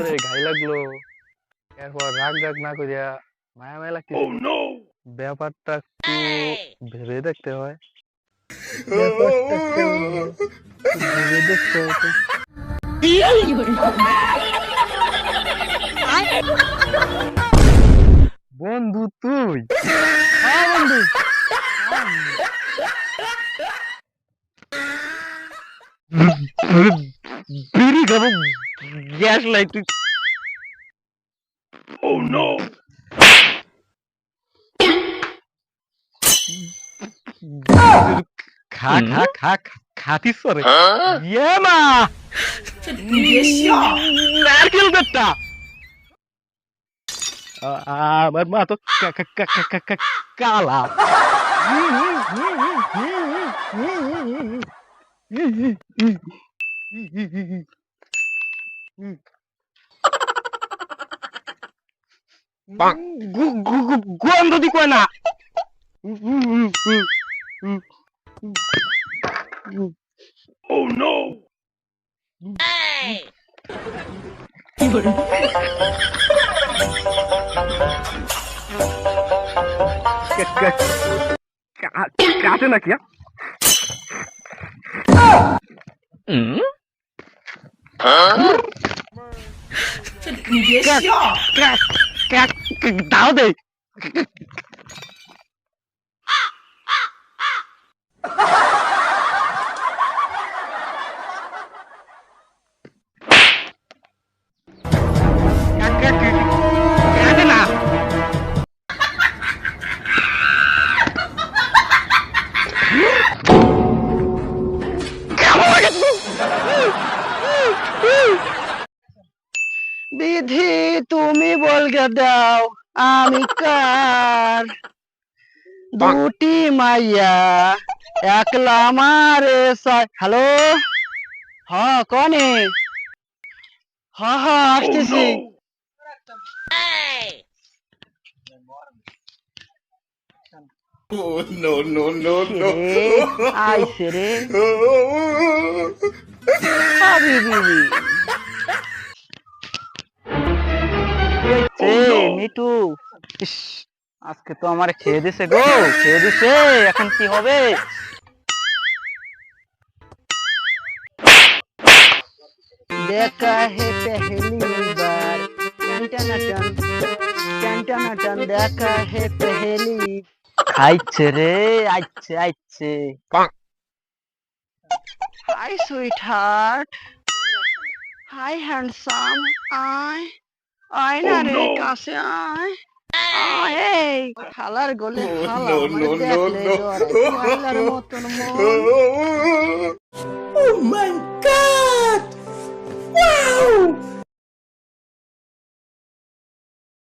এত ঘাই লাগল। এরপর রাগ রাগ না করিয়া মায়া মায়া লাগতে ব্যাপারটা একটু ভেবে দেখতে হয় ভেবে দেখতে হয়। বন্ধু তুই। হ্যাঁ বন্ধু। বিড়ি খাব। গ্যাস লাইট খা খা খা খা খাতিস রে ইয়ে মা নারকেল বেটা আ- আমার মা তো কা- কা- কা- কা- কা- কা- কালা গু- গু- গু- গন্ধ দি কয় না কাটে নাকি দাও দে কাটে বিধি তুমি বলকে দাও আমি কার? দুটি মাইয়া একলা আমারে হ্যালো? হ কনে? হ হ আসতেছি। no, no. আইছে রে। হাবিবি। এই মিটু ইস, আজকে তো আমার খেয়ে দিছে গো খেয়ে দিছে এখন কি হবে? দেখা হে পহলি বার টন টন টন টন দেখা হে পহলি খাইছে রে আইছে আইছে। Hi sweetheart hi handsome আয় আয় না oh, রে কাছে আয়। এই। খালার গোলে oh, খালা মতন oh, মন। ও মাই